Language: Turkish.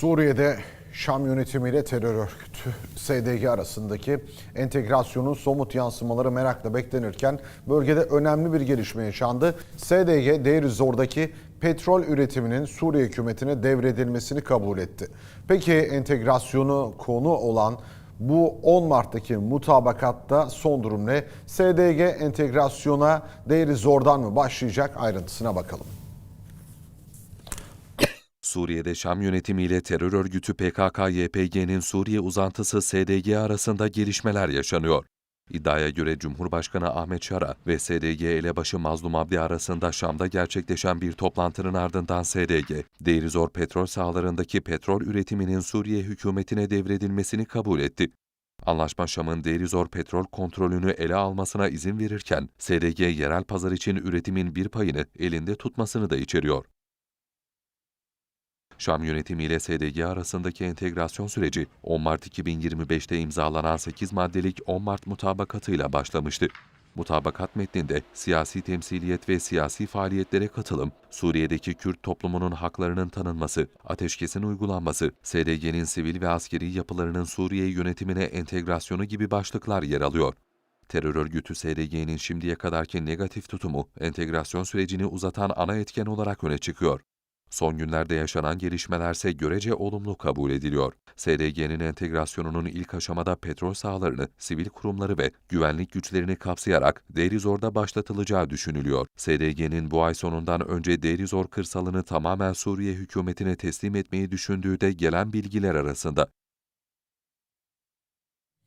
Suriye'de Şam yönetimiyle terör örgütü SDG arasındaki entegrasyonun somut yansımaları merakla beklenirken bölgede önemli bir gelişme yaşandı. SDG Deir petrol üretiminin Suriye hükümetine devredilmesini kabul etti. Peki entegrasyonu konu olan bu 10 Mart'taki mutabakatta son durum ne? SDG entegrasyona Deir Zor'dan mı başlayacak ayrıntısına bakalım. Suriye'de Şam yönetimiyle terör örgütü PKK-YPG'nin Suriye uzantısı SDG arasında gelişmeler yaşanıyor. İddiaya göre Cumhurbaşkanı Ahmet Şara ve SDG elebaşı Mazlum Abdi arasında Şam'da gerçekleşen bir toplantının ardından SDG, Deirizor petrol sahalarındaki petrol üretiminin Suriye hükümetine devredilmesini kabul etti. Anlaşma Şam'ın Deirizor petrol kontrolünü ele almasına izin verirken, SDG yerel pazar için üretimin bir payını elinde tutmasını da içeriyor. Şam yönetimiyle SDG arasındaki entegrasyon süreci 10 Mart 2025'te imzalanan 8 maddelik 10 Mart mutabakatıyla başlamıştı. Mutabakat metninde siyasi temsiliyet ve siyasi faaliyetlere katılım, Suriye'deki Kürt toplumunun haklarının tanınması, ateşkesin uygulanması, SDG'nin sivil ve askeri yapılarının Suriye yönetimine entegrasyonu gibi başlıklar yer alıyor. Terör örgütü SDG'nin şimdiye kadarki negatif tutumu, entegrasyon sürecini uzatan ana etken olarak öne çıkıyor. Son günlerde yaşanan gelişmelerse görece olumlu kabul ediliyor. SDG'nin entegrasyonunun ilk aşamada petrol sahalarını, sivil kurumları ve güvenlik güçlerini kapsayarak Deirizor'da başlatılacağı düşünülüyor. SDG'nin bu ay sonundan önce Deirizor kırsalını tamamen Suriye hükümetine teslim etmeyi düşündüğü de gelen bilgiler arasında.